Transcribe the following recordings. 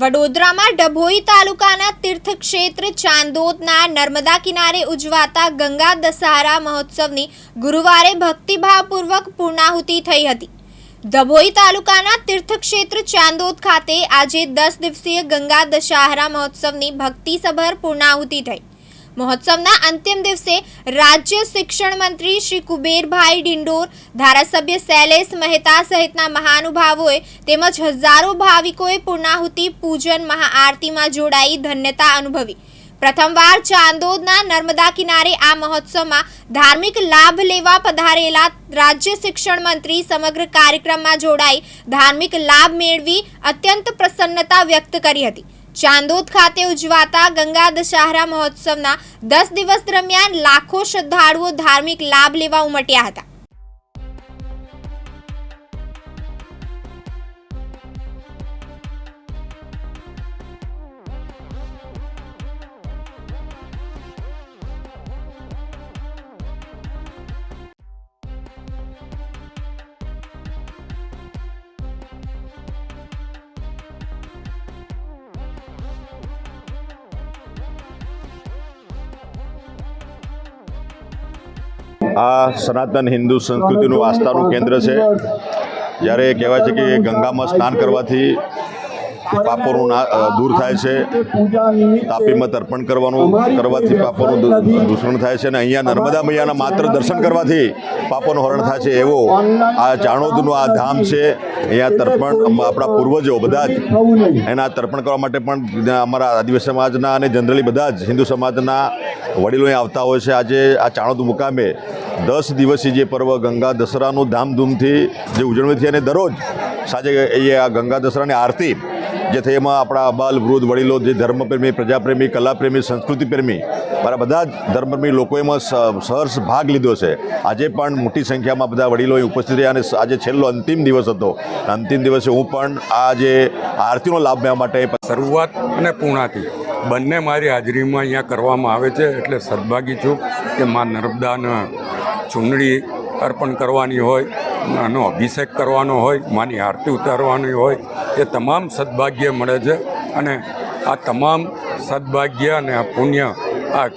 વડોદરામાં ડભોઈ તાલુકાના તીર્થક્ષેત્ર ચાંદોદના નર્મદા કિનારે ઉજવાતા ગંગા દશહરા મહોત્સવની ગુરુવારે ભક્તિભાવપૂર્વક પૂર્ણાહુતિ થઈ હતી. ડભોઈ તાલુકાના તીર્થક્ષેત્ર ચાંદોદ ખાતે આજે દસ દિવસીય ગંગા દશહરા મહોત્સવની ભક્તિસભર પૂર્ણાહુતિ થઈ. મહોત્સવના અંતિમ દિવસે રાજ્ય શિક્ષણ મંત્રી શ્રી કુબેરભાઈ ડિંડોર, ધારાસભ્ય શૈલેષ મહેતા સહિતના મહાનુભાવોએ તેમજ હજારો ભાવિકોએ પૂર્ણાહુતિ પૂજન મહાઆરતીમાં જોડાઈ ધન્યતા અનુભવી. પ્રથમવાર ચાંદોદના નર્મદા કિનારે આ મહોત્સવમાં ધાર્મિક લાભ લેવા પધારેલા રાજ્ય શિક્ષણ મંત્રી સમગ્ર કાર્યક્રમમાં જોડાઈ ધાર્મિક લાભ મેળવી અત્યંત પ્રસન્નતા વ્યક્ત કરી હતી. ચાંદોદ ખાતે ઉજવાતા ગંગા દશહરા મહોત્સવના દસ દિવસ દરમિયાન લાખો શ્રદ્ધાળુઓ ધાર્મિક લાભ લેવા ઉમટ્યા હતા. આ સનાતન હિન્દુ સંસ્કૃતિનું આસ્થાનું કેન્દ્ર છે. જ્યારે કહેવાય છે કે ગંગામાં સ્નાન કરવાથી પાપોનું દૂર થાય છે. તાપીમાં તર્પણ કરવાનું, કરવાથી પાપોનું દૂષણ થાય છે અને અહીંયા નર્મદા મૈયાના માત્ર દર્શન કરવાથી પાપોનું હરણ થાય છે. એવો આ ચાણોદનું આ ધામ છે. અહીંયા તર્પણ આપણા પૂર્વજો બધા જ એના તર્પણ કરવા માટે પણ અમારા આદિવાસી સમાજના અને જનરલી બધા જ હિન્દુ સમાજના વડીલો આવતા હોય છે. આજે આ ચાણોદ મુકામે દસ દિવસીય જે પર્વ ગંગા દસરાનું ધામધૂમથી જે ઉજવણી થઈ અને દરરોજ સાંજે એ આ ગંગા દસરાની આરતી જે થઈ એમાં આપણા અબાલ વૃદ્ધ વડીલો, જે ધર્મપ્રેમી, પ્રજાપ્રેમી, કલાપ્રેમી, સંસ્કૃતિપ્રેમી, મારા બધા જ ધર્મપ્રેમી લોકો એમાં સહર્ષ ભાગ લીધો છે. આજે પણ મોટી સંખ્યામાં બધા વડીલો ઉપસ્થિત રહ્યા અને આજે છેલ્લો અંતિમ દિવસ હતો. અંતિમ દિવસે હું પણ આ જે આરતીનો લાભ લેવા માટે શરૂઆત અને પૂર્ણાથી બંને મારી હાજરીમાં અહીંયા કરવામાં આવે છે એટલે સદભાગી છું કે માં નર્મદાના ચૂંટણી અર્પણ કરવાની હોય આનો અભિષેક કરવાનો હોય, માની આરતી ઉતારવાની હોય, એ તમામ સદભાગ્ય મળે છે. અને આ તમામ સદભાગ્ય અને આ પુણ્ય આ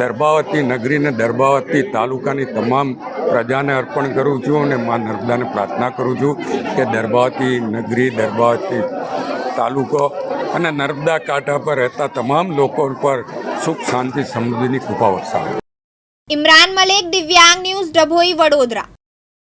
દર્ભાવતી નગરીને દર્ભાવતી તાલુકાની તમામ પ્રજાને અર્પણ કરું છું અને મા નર્મદાને પ્રાર્થના કરું છું કે દર્ભાવતી નગરી, દર્ભાવતી તાલુકો અને નર્મદા કાંઠા પર રહેતા તમામ લોકો પર સુખ, શાંતિ, સમૃદ્ધિની કૃપા વરસાવે. ઇમરાન મલેક, દિવ્યાંગ ન્યૂઝ, ડભોઈ, વડોદરા.